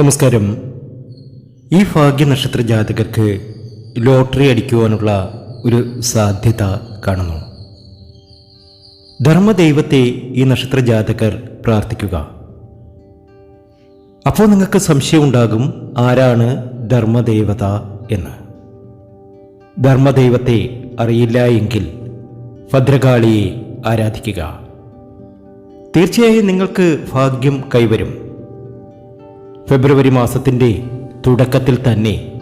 നമസ്കാരം. ഈ ഭാഗ്യ നക്ഷത്ര ജാതകർക്ക് ലോട്ടറി അടിക്കുവാനുള്ള ഒരു സാധ്യത കാണുന്നു. ധർമ്മദൈവത്തെ ഈ നക്ഷത്ര ജാതകർ പ്രാർത്ഥിക്കുക. അപ്പോൾ നിങ്ങൾക്ക് സംശയമുണ്ടാകും ആരാണ് ധർമ്മദേവത എന്ന്. ധർമ്മദൈവത്തെ അറിയില്ല എങ്കിൽ ഭദ്രകാളിയെ ആരാധിക്കുക. തീർച്ചയായും നിങ്ങൾക്ക് ഭാഗ്യം കൈവരും. ഫെബ്രുവരി മാസത്തിന്റെ തുടക്കത്തിൽ തന്നെ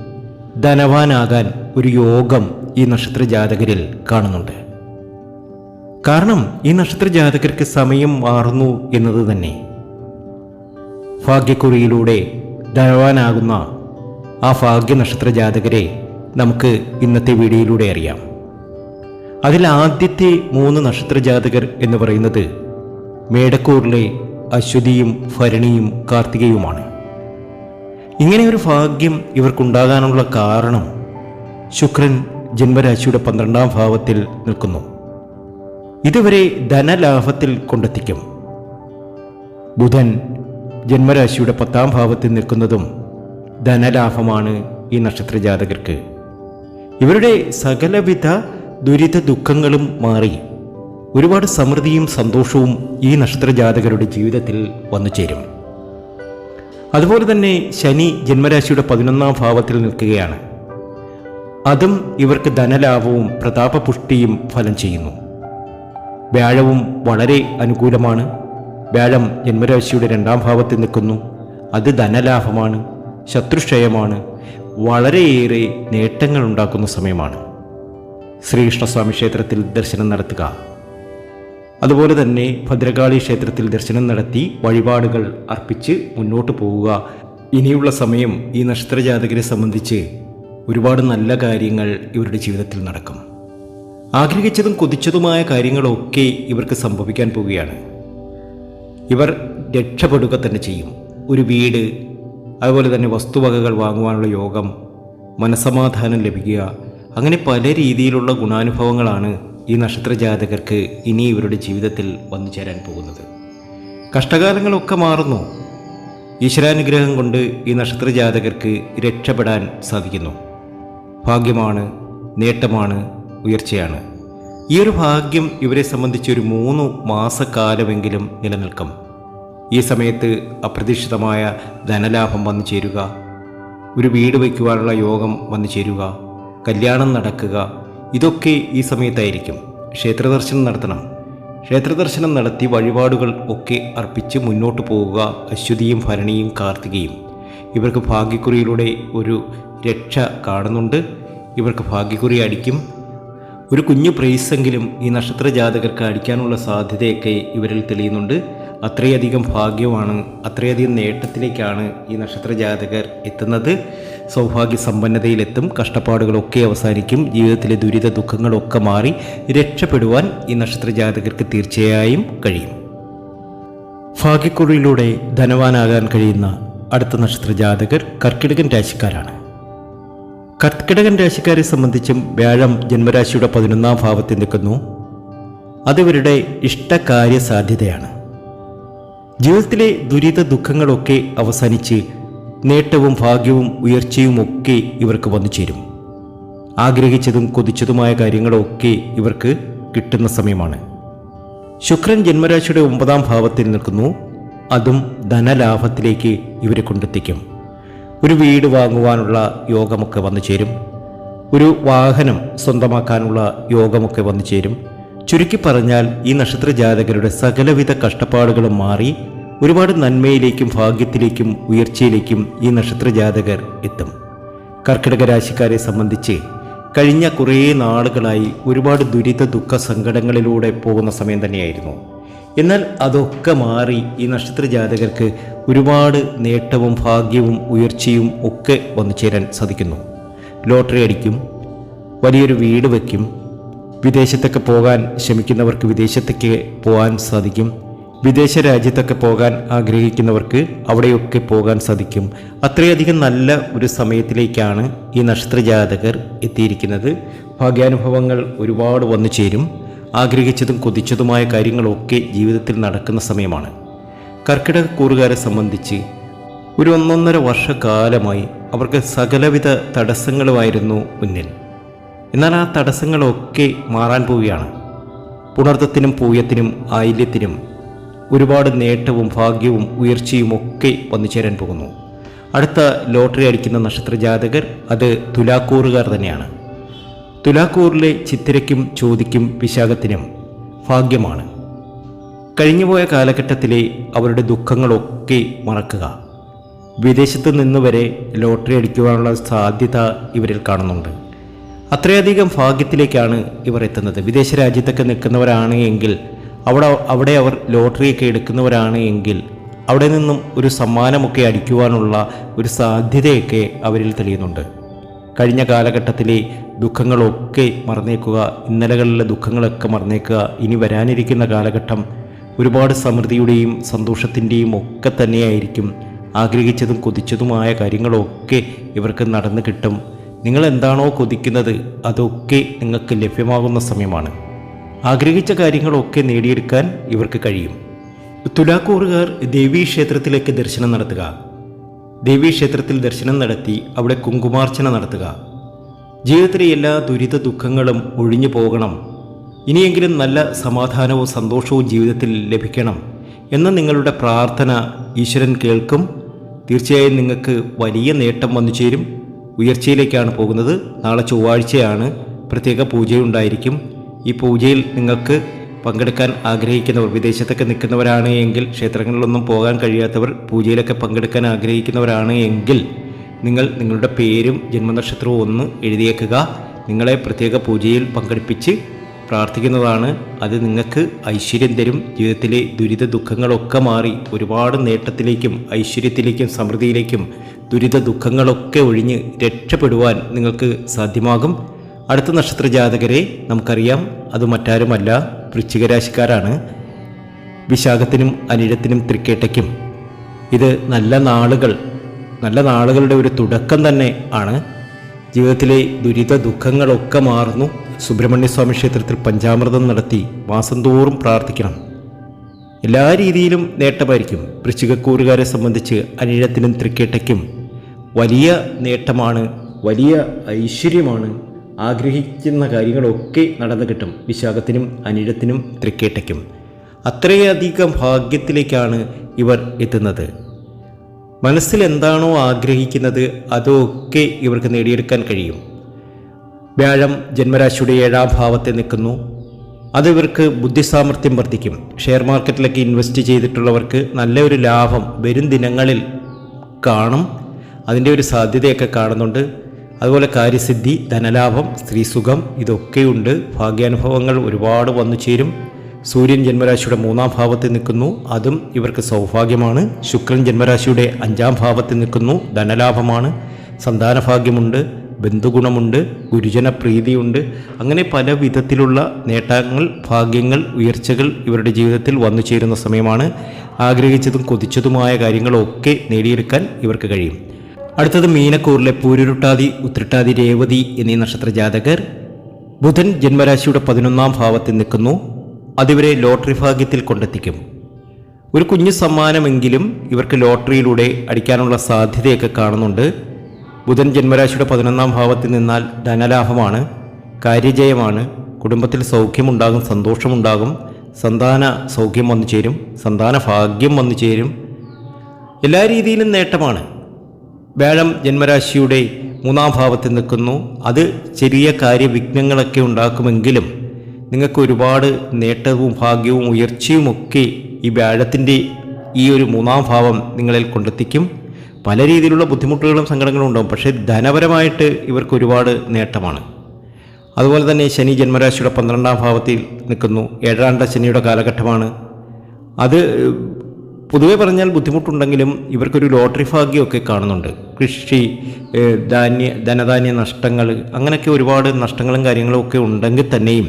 ധനവാനാകാൻ ഒരു യോഗം ഈ നക്ഷത്ര ജാതകരിൽ കാണുന്നുണ്ട്. കാരണം ഈ നക്ഷത്ര ജാതകർക്ക് സമയം മാറുന്നു എന്നത് തന്നെ. ഭാഗ്യക്കുറിയിലൂടെ ധനവാനാകുന്ന ആ ഭാഗ്യ നക്ഷത്ര ജാതകരെ നമുക്ക് ഇന്നത്തെ വീഡിയോയിലൂടെ അറിയാം. അതിൽ ആദ്യത്തെ മൂന്ന് നക്ഷത്ര ജാതകർ എന്ന് പറയുന്നത് മേടക്കൂറിലെ അശ്വതിയും ഭരണിയും കാർത്തികയുമാണ്. ഇങ്ങനെ ഒരു ഭാഗ്യം ഇവർക്കുണ്ടാകാനുള്ള കാരണം ശുക്രൻ ജന്മരാശിയുടെ പന്ത്രണ്ടാം ഭാവത്തിൽ നിൽക്കുന്നു. ഇതുവരെ ധനലാഭത്തിൽ കൊണ്ടെത്തിക്കും. ബുധൻ ജന്മരാശിയുടെ പത്താം ഭാവത്തിൽ നിൽക്കുന്നതും ധനലാഭമാണ് ഈ നക്ഷത്ര ജാതകർക്ക്. ഇവരുടെ സകലവിധ ദുരിത ദുഃഖങ്ങളും മാറി. ഒരുപാട് സമൃദ്ധിയും സന്തോഷവും ഈ നക്ഷത്ര ജാതകരുടെ ജീവിതത്തിൽ വന്നു ചേരും അതുപോലെ തന്നെ ശനി ജന്മരാശിയുടെ പതിനൊന്നാം ഭാവത്തിൽ നിൽക്കുകയാണ്. അതും ഇവർക്ക് ധനലാഭവും പ്രതാപപുഷ്ടിയും ഫലം ചെയ്യുന്നു. വ്യാഴവും വളരെ അനുകൂലമാണ്. വ്യാഴം ജന്മരാശിയുടെ രണ്ടാം ഭാവത്തിൽ നിൽക്കുന്നു. അത് ധനലാഭമാണ് ശത്രുക്ഷയമാണ് വളരെയേറെ നേട്ടങ്ങൾ ഉണ്ടാക്കുന്ന സമയമാണ്. ശ്രീകൃഷ്ണസ്വാമി ക്ഷേത്രത്തിൽ ദർശനം നടത്തുക. അതുപോലെ തന്നെ ഭദ്രകാളി ക്ഷേത്രത്തിൽ ദർശനം നടത്തി വഴിപാടുകൾ അർപ്പിച്ച് മുന്നോട്ട് പോവുക. ഇനിയുള്ള സമയം ഈ നക്ഷത്രജാതകരെ സംബന്ധിച്ച് ഒരുപാട് നല്ല കാര്യങ്ങൾ ഇവരുടെ ജീവിതത്തിൽ നടക്കും. ആഗ്രഹിച്ചതും കൊതിച്ചതുമായ കാര്യങ്ങളൊക്കെ ഇവർക്ക് സംഭവിക്കാൻ പോവുകയാണ്. ഇവർ രക്ഷപ്പെടുക തന്നെ ചെയ്യും. ഒരു വീട് അതുപോലെ തന്നെ വസ്തുവകകൾ വാങ്ങുവാനുള്ള യോഗം മനസമാധാനം ലഭിക്കുക അങ്ങനെ പല രീതിയിലുള്ള ഗുണാനുഭവങ്ങളാണ് ഈ നക്ഷത്ര ജാതകർക്ക് ഇനി ഇവരുടെ ജീവിതത്തിൽ വന്നു ചേരാൻ പോകുന്നത്. കഷ്ടകാലങ്ങളൊക്കെ മാറുന്നു. ഈശ്വരാനുഗ്രഹം കൊണ്ട് ഈ നക്ഷത്ര ജാതകർക്ക് രക്ഷപ്പെടാൻ സാധിക്കുന്നു. ഭാഗ്യമാണ് നേട്ടമാണ് ഉയർച്ചയാണ്. ഈ ഒരു ഭാഗ്യം ഇവരെ സംബന്ധിച്ച് ഒരു മൂന്ന് മാസക്കാലമെങ്കിലും നിലനിൽക്കും. ഈ സമയത്ത് അപ്രതീക്ഷിതമായ ധനലാഭം വന്നു ചേരുക. ഒരു വീട് വയ്ക്കുവാനുള്ള യോഗം വന്നു ചേരുക. കല്യാണം നടക്കുക. ഇതൊക്കെ ഈ സമയത്തായിരിക്കും. ക്ഷേത്രദർശനം നടത്തണം. ക്ഷേത്രദർശനം നടത്തി വഴിപാടുകൾ ഒക്കെ അർപ്പിച്ച് മുന്നോട്ട് പോവുക അശ്വതിയും ഭരണിയും കാർത്തികയും. ഇവർക്ക് ഭാഗ്യക്കുറിയിലൂടെ ഒരു രക്ഷ കാണുന്നുണ്ട്. ഇവർക്ക് ഭാഗ്യക്കുറി അടിക്കും. ഒരു കുഞ്ഞു പ്രൈസെങ്കിലും ഈ നക്ഷത്ര ജാതകർക്ക് അടിക്കാനുള്ള സാധ്യതയൊക്കെ ഇവരിൽ തെളിയുന്നുണ്ട്. അത്രയധികം ഭാഗ്യമാണ് അത്രയധികം നേട്ടത്തിലേക്കാണ് ഈ നക്ഷത്ര ജാതകർ എത്തുന്നത്. സൗഭാഗ്യ സമ്പന്നതയിലെത്തും കഷ്ടപ്പാടുകളൊക്കെ അവസാനിക്കും. ജീവിതത്തിലെ ദുരിത ദുഃഖങ്ങളൊക്കെ മാറി രക്ഷപ്പെടുവാൻ ഈ നക്ഷത്ര ജാതകർക്ക് തീർച്ചയായും കഴിയും. ഭാഗ്യക്കുറിയിലൂടെ ധനവാനാകാൻ കഴിയുന്ന അടുത്ത നക്ഷത്ര ജാതകർ കർക്കിടകൻ രാശിക്കാരാണ്. കർക്കിടകൻ രാശിക്കാരെ സംബന്ധിച്ചും വ്യാഴം ജന്മരാശിയുടെ പതിനൊന്നാം ഭാവത്തിൽ നിൽക്കുന്നു. അതിവരുടെ ഇഷ്ടകാര്യ സാധ്യതയാണ് ജീവിതത്തിലെ ദുരിത ദുഃഖങ്ങളൊക്കെ അവസാനിച്ച് നേട്ടവും ഭാഗ്യവും ഉയർച്ചയും ഒക്കെ ഇവർക്ക് വന്നു ചേരും. ആഗ്രഹിച്ചതും കൊതിച്ചതുമായ കാര്യങ്ങളൊക്കെ ഇവർക്ക് കിട്ടുന്ന സമയമാണ്. ശുക്രൻ ജന്മരാശിയുടെ ഒമ്പതാം ഭാവത്തിൽ നിൽക്കുന്നു. അതും ധനലാഭത്തിലേക്ക് ഇവരെ കൊണ്ടെത്തിക്കും. ഒരു വീട് വാങ്ങുവാനുള്ള യോഗമൊക്കെ വന്നു ചേരും. ഒരു വാഹനം സ്വന്തമാക്കാനുള്ള യോഗമൊക്കെ വന്നു ചേരും. ചുരുക്കി പറഞ്ഞാൽ ഈ നക്ഷത്ര ജാതകരുടെ സകലവിധ കഷ്ടപ്പാടുകളും മാറി ഒരുപാട് നന്മയിലേക്കും ഭാഗ്യത്തിലേക്കും ഉയർച്ചയിലേക്കും ഈ നക്ഷത്ര ജാതകർ എത്തും. കർക്കിടക രാശിക്കാരെ സംബന്ധിച്ച് കഴിഞ്ഞ കുറേ നാളുകളായി ഒരുപാട് ദുരിത ദുഃഖ സങ്കടങ്ങളിലൂടെ പോകുന്ന സമയം തന്നെയായിരുന്നു. എന്നാൽ അതൊക്കെ മാറി ഈ നക്ഷത്ര ജാതകർക്ക് ഒരുപാട് നേട്ടവും ഭാഗ്യവും ഉയർച്ചയും ഒക്കെ വന്നു ചേരാൻ സാധിക്കുന്നു. ലോട്ടറി അടിക്കും വലിയൊരു വീട് വയ്ക്കും വിദേശത്തൊക്കെ പോകാൻ ശ്രമിക്കുന്നവർക്ക് വിദേശത്തേക്ക് പോകാൻ സാധിക്കും. വിദേശ രാജ്യത്തൊക്കെ പോകാൻ ആഗ്രഹിക്കുന്നവർക്ക് അവിടെയൊക്കെ പോകാൻ സാധിക്കും. അത്രയധികം നല്ല ഒരു സമയത്തിലേക്കാണ് ഈ നക്ഷത്രജാതകർ എത്തിയിരിക്കുന്നത്. ഭാഗ്യാനുഭവങ്ങൾ ഒരുപാട് വന്നു ചേരും. ആഗ്രഹിച്ചതും കൊതിച്ചതുമായ കാര്യങ്ങളൊക്കെ ജീവിതത്തിൽ നടക്കുന്ന സമയമാണ്. കർക്കിടക കൂറുകാരെ സംബന്ധിച്ച് ഒരു ഒന്നൊന്നര വർഷക്കാലമായി അവർക്ക് സകലവിധ തടസ്സങ്ങളുമായിരുന്നു മുന്നിൽ. എന്നാൽ ആ തടസ്സങ്ങളൊക്കെ മാറാൻ പോവുകയാണ്. പുണർത്തത്തിനും പൂയത്തിനും ആയില്യത്തിനും ഒരുപാട് നേട്ടവും ഭാഗ്യവും ഉയർച്ചയും ഒക്കെ വന്നു ചേരാൻ പോകുന്നു. അടുത്ത ലോട്ടറി അടിക്കുന്ന നക്ഷത്ര ജാതകർ അത് തുലാക്കൂറുകാർ തന്നെയാണ്. തുലാക്കൂറിലെ ചിത്തിരയ്ക്കും ചോദിക്കും വിശാഖത്തിനും ഭാഗ്യമാണ്. കഴിഞ്ഞുപോയ കാലഘട്ടത്തിലെ അവരുടെ ദുഃഖങ്ങളൊക്കെ മറക്കുക. വിദേശത്ത് നിന്ന് വരെ ലോട്ടറി അടിക്കുവാനുള്ള സാധ്യത ഇവരിൽ കാണുന്നുണ്ട്. അത്രയധികം ഭാഗ്യത്തിലേക്കാണ് ഇവർ എത്തുന്നത്. വിദേശ രാജ്യത്തൊക്കെ നിൽക്കുന്നവരാണ് എങ്കിൽ അവിടെ അവിടെ അവർ ലോട്ടറിയൊക്കെ എടുക്കുന്നവരാണ് എങ്കിൽ അവിടെ നിന്നും ഒരു സമ്മാനമൊക്കെ അടിക്കുവാനുള്ള ഒരു സാധ്യതയൊക്കെ അവരിൽ തെളിയുന്നുണ്ട്. കഴിഞ്ഞ കാലഘട്ടത്തിലെ ദുഃഖങ്ങളൊക്കെ മറന്നേക്കുക ഇന്നലകളിലെ ദുഃഖങ്ങളൊക്കെ മറന്നേക്കുക ഇനി വരാനിരിക്കുന്ന കാലഘട്ടം ഒരുപാട് സമൃദ്ധിയുടെയും സന്തോഷത്തിന്റെയും ഒക്കെ തന്നെയായിരിക്കും. ആഗ്രഹിച്ചതും കൊതിച്ചതുമായ കാര്യങ്ങളൊക്കെ ഇവർക്ക് നടന്നു കിട്ടും. നിങ്ങൾ എന്താണോ കൊതിക്കുന്നത് അതൊക്കെ നിങ്ങൾക്ക് ലഭ്യമാകുന്ന സമയമാണ്. ആഗ്രഹിച്ച കാര്യങ്ങളൊക്കെ നേടിയെടുക്കാൻ ഇവർക്ക് കഴിയും. തുലാക്കൂറുകാർ ദേവീ ക്ഷേത്രത്തിലേക്ക് ദർശനം നടത്തുക. ദേവീ ക്ഷേത്രത്തിൽ ദർശനം നടത്തി അവിടെ കുങ്കുമാർച്ചന നടത്തുക. ജീവിതത്തിലെ എല്ലാ ദുരിത ദുഃഖങ്ങളും ഒഴിഞ്ഞു പോകണം. ഇനിയെങ്കിലും നല്ല സമാധാനവും സന്തോഷവും ജീവിതത്തിൽ ലഭിക്കണം എന്ന നിങ്ങളുടെ പ്രാർത്ഥന ഈശ്വരൻ കേൾക്കും. തീർച്ചയായും നിങ്ങൾക്ക് വലിയ നേട്ടം വന്നു ചേരും. ഉയർച്ചയിലേക്കാണ് പോകുന്നത്. നാളെ ചൊവ്വാഴ്ചയാണ്. പ്രത്യേക പൂജയുണ്ടായിരിക്കും. ഈ പൂജയിൽ നിങ്ങൾക്ക് പങ്കെടുക്കാൻ ആഗ്രഹിക്കുന്നവർ വിദേശത്തൊക്കെ നിൽക്കുന്നവരാണ് എങ്കിൽ ക്ഷേത്രങ്ങളിലൊന്നും പോകാൻ കഴിയാത്തവർ പൂജയിലൊക്കെ പങ്കെടുക്കാൻ ആഗ്രഹിക്കുന്നവരാണ് എങ്കിൽ നിങ്ങൾ നിങ്ങളുടെ പേരും ജന്മനക്ഷത്രവും ഒന്ന് എഴുതിയേക്കുക. നിങ്ങളെ പ്രത്യേക പൂജയിൽ പങ്കെടുപ്പിച്ച് പ്രാർത്ഥിക്കുന്നതാണ്. അത് നിങ്ങൾക്ക് ഐശ്വര്യം തരും. ജീവിതത്തിലെ ദുരിത ദുഃഖങ്ങളൊക്കെ മാറി ഒരുപാട് നേട്ടത്തിലേക്കും ഐശ്വര്യത്തിലേക്കും സമൃദ്ധിയിലേക്കും ദുരിത ദുഃഖങ്ങളൊക്കെ ഒഴിഞ്ഞ് രക്ഷപ്പെടുവാൻ നിങ്ങൾക്ക് സാധ്യമാകും. അടുത്ത നക്ഷത്ര ജാതകരെ നമുക്കറിയാം. അത് മറ്റാരുമല്ല. വൃശ്ചികരാശിക്കാരാണ്. വിശാഖത്തിനും അനിഴത്തിനും തൃക്കേട്ടയ്ക്കും. ഇത് നല്ല നാളുകൾ നല്ല നാളുകളുടെ ഒരു തുടക്കം തന്നെ ആണ്. ജീവിതത്തിലെ ദുരിത ദുഃഖങ്ങളൊക്കെ മാറുന്നു. സുബ്രഹ്മണ്യസ്വാമി ക്ഷേത്രത്തിൽ പഞ്ചാമൃതം നടത്തി മാസം തോറും പ്രാർത്ഥിക്കണം. എല്ലാ രീതിയിലും നേട്ടമായിരിക്കും. വൃശ്ചികക്കൂറുകാരെ സംബന്ധിച്ച് അനിഴത്തിനും തൃക്കേട്ടയ്ക്കും വലിയ നേട്ടമാണ് വലിയ ഐശ്വര്യമാണ്. ആഗ്രഹിക്കുന്ന കാര്യങ്ങളൊക്കെ നടന്നു കിട്ടും. വിശാഖത്തിനും അനിഴത്തിനും തൃക്കേട്ടയ്ക്കും. അത്രയധികം ഭാഗ്യത്തിലേക്കാണ് ഇവർ എത്തുന്നത്. മനസ്സിൽ എന്താണോ ആഗ്രഹിക്കുന്നത് അതൊക്കെ ഇവർക്ക് നേടിയെടുക്കാൻ കഴിയും. വ്യാഴം ജന്മരാശിയുടെ ഏഴാം ഭാവത്തെ നിൽക്കുന്നു. അത് ഇവർക്ക് ബുദ്ധിസാമർഥ്യം വർദ്ധിക്കും. ഷെയർ മാർക്കറ്റിലൊക്കെ ഇൻവെസ്റ്റ് ചെയ്തിട്ടുള്ളവർക്ക് നല്ലൊരു ലാഭം വരും ദിനങ്ങളിൽ കാണും. അതിന്റെ ഒരു സാധ്യതയൊക്കെ കാണുന്നുണ്ട്. അതുപോലെ കാര്യസിദ്ധി ധനലാഭം സ്ത്രീസുഖം ഇതൊക്കെയുണ്ട്. ഭാഗ്യാനുഭവങ്ങൾ ഒരുപാട് വന്നു ചേരും. സൂര്യൻ ജന്മരാശിയുടെ മൂന്നാം ഭാവത്തിൽ നിൽക്കുന്നു. അതും ഇവർക്ക് സൗഭാഗ്യമാണ്. ശുക്രൻ ജന്മരാശിയുടെ അഞ്ചാം ഭാവത്തിൽ നിൽക്കുന്നു. ധനലാഭമാണ്. സന്താനഭാഗ്യമുണ്ട്. ബന്ധുഗുണമുണ്ട്. ഗുരുജന പ്രീതിയുണ്ട് അങ്ങനെ പല വിധത്തിലുള്ള നേട്ടങ്ങൾ ഭാഗ്യങ്ങൾ ഉയർച്ചകൾ ഇവരുടെ ജീവിതത്തിൽ വന്നു ചേരുന്ന സമയമാണ്. ആഗ്രഹിച്ചതും കൊതിച്ചതുമായ കാര്യങ്ങളൊക്കെ നേടിയെടുക്കാൻ ഇവർക്ക് കഴിയും. അടുത്തത് മീനക്കൂറിലെ പൂരുരുട്ടാതി ഉത്രട്ടാതി രേവതി എന്നീ നക്ഷത്ര ജാതകർ ബുധൻ ജന്മരാശിയുടെ പതിനൊന്നാം ഭാവത്തിൽ നിൽക്കുന്നു. അതിവരെ ലോട്ടറി ഭാഗ്യത്തിൽ കൊണ്ടെത്തിക്കും. ഒരു കുഞ്ഞു സമ്മാനമെങ്കിലും ഇവർക്ക് ലോട്ടറിയിലൂടെ അടിക്കാനുള്ള സാധ്യതയൊക്കെ കാണുന്നുണ്ട്. ബുധൻ ജന്മരാശിയുടെ പതിനൊന്നാം ഭാവത്തിൽ നിന്നാൽ ധനലാഭമാണ് കാര്യജയമാണ് കുടുംബത്തിൽ സൗഖ്യമുണ്ടാകും സന്തോഷമുണ്ടാകും സന്താന സൗഖ്യം വന്നു ചേരും സന്താന ഭാഗ്യം വന്നു ചേരും. എല്ലാ രീതിയിലും നേട്ടമാണ്. വ്യാഴം ജന്മരാശിയുടെ മൂന്നാം ഭാവത്തിൽ നിൽക്കുന്നു. അത് ചെറിയ കാര്യവിഘ്നങ്ങളൊക്കെ ഉണ്ടാക്കുമെങ്കിലും നിങ്ങൾക്ക് ഒരുപാട് നേട്ടവും ഭാഗ്യവും ഉയർച്ചയുമൊക്കെ ഈ വ്യാഴത്തിന്റെ ഈ ഒരു മൂന്നാം ഭാവം നിങ്ങളിൽ കൊണ്ടെത്തിക്കും. പല രീതിയിലുള്ള ബുദ്ധിമുട്ടുകളും സങ്കടങ്ങളും ഉണ്ടാകും പക്ഷേ ധനപരമായിട്ട് ഇവർക്ക് ഒരുപാട് നേട്ടമാണ്. അതുപോലെ തന്നെ ശനി ജന്മരാശിയുടെ പന്ത്രണ്ടാം ഭാവത്തിൽ നിൽക്കുന്നു. ഏഴാണ്ട ശനിയുടെ കാലഘട്ടമാണ്. അത് പൊതുവെ പറഞ്ഞാൽ ബുദ്ധിമുട്ടുണ്ടെങ്കിലും ഇവർക്കൊരു ലോട്ടറി ഭാഗ്യമൊക്കെ കാണുന്നുണ്ട്. കൃഷി ധാന്യ ധനധാന്യ നഷ്ടങ്ങൾ അങ്ങനെയൊക്കെ ഒരുപാട് നഷ്ടങ്ങളും കാര്യങ്ങളും ഒക്കെ ഉണ്ടെങ്കിൽ തന്നെയും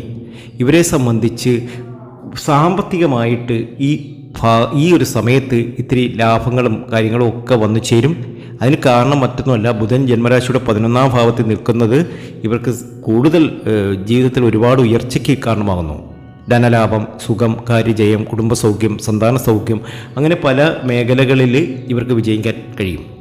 ഇവരെ സംബന്ധിച്ച് സാമ്പത്തികമായിട്ട് ഈ ഈ ഒരു സമയത്ത് ഇത്തിരി ലാഭങ്ങളും കാര്യങ്ങളും ഒക്കെ വന്നു ചേരും. അതിന് കാരണം മറ്റൊന്നുമല്ല ബുധൻ ജന്മരാശിയുടെ പതിനൊന്നാം ഭാവത്തിൽ നിൽക്കുന്നത് ഇവർക്ക് കൂടുതൽ ജീവിതത്തിൽ ഒരുപാട് ഉയർച്ചയ്ക്ക് കാരണമാകുന്നു. ധനലാഭം സുഖം കാര്യജയം കുടുംബസൗഖ്യം സന്താന സൗഖ്യം അങ്ങനെ പല മേഖലകളിൽ ഇവർക്ക് വിജയിക്കാൻ കഴിയും.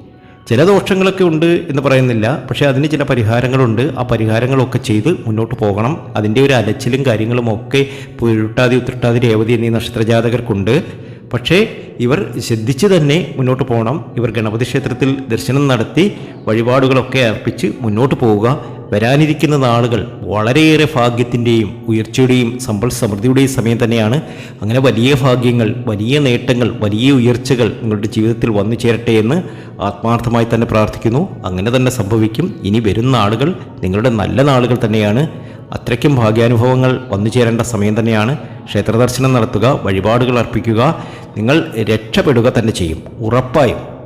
ചില ദോഷങ്ങളൊക്കെ ഉണ്ട് എന്ന് പറയുന്നില്ല പക്ഷേ അതിന് ചില പരിഹാരങ്ങളുണ്ട്. ആ പരിഹാരങ്ങളൊക്കെ ചെയ്ത് മുന്നോട്ട് പോകണം. അതിന്റെ ഒരു അലച്ചിലും കാര്യങ്ങളും ഒക്കെ പുരുട്ടാതി ഉത്രട്ടാതി രേവതി എന്നീ നക്ഷത്രജാതകർക്കുണ്ട്. പക്ഷേ ഇവർ ശ്രദ്ധിച്ച് തന്നെ മുന്നോട്ട് പോകണം. ഇവർ ഗണപതി ക്ഷേത്രത്തിൽ ദർശനം നടത്തി വഴിപാടുകളൊക്കെ അർപ്പിച്ച് മുന്നോട്ട് പോവുക. വരാനിരിക്കുന്ന നാളുകൾ വളരെയേറെ ഭാഗ്യത്തിന്റെയും ഉയർച്ചയുടെയും സമ്പൽ സമൃദ്ധിയുടെയും സമയം തന്നെയാണ്. അങ്ങനെ വലിയ ഭാഗ്യങ്ങൾ വലിയ നേട്ടങ്ങൾ വലിയ ഉയർച്ചകൾ നിങ്ങളുടെ ജീവിതത്തിൽ വന്നു ചേരട്ടെ എന്ന് ആത്മാർത്ഥമായി തന്നെ പ്രാർത്ഥിക്കുന്നു. അങ്ങനെ തന്നെ സംഭവിക്കും. ഇനി വരുന്ന നാളുകൾ നിങ്ങളുടെ നല്ല നാളുകൾ തന്നെയാണ്. അത്രയ്ക്കും ഭാഗ്യാനുഭവങ്ങൾ വന്നു ചേരേണ്ട സമയം തന്നെയാണ്. ക്ഷേത്രദർശനം നടത്തുക വഴിപാടുകൾ അർപ്പിക്കുക നിങ്ങൾ രക്ഷപ്പെടുക തന്നെ ചെയ്യും. ഉറപ്പായും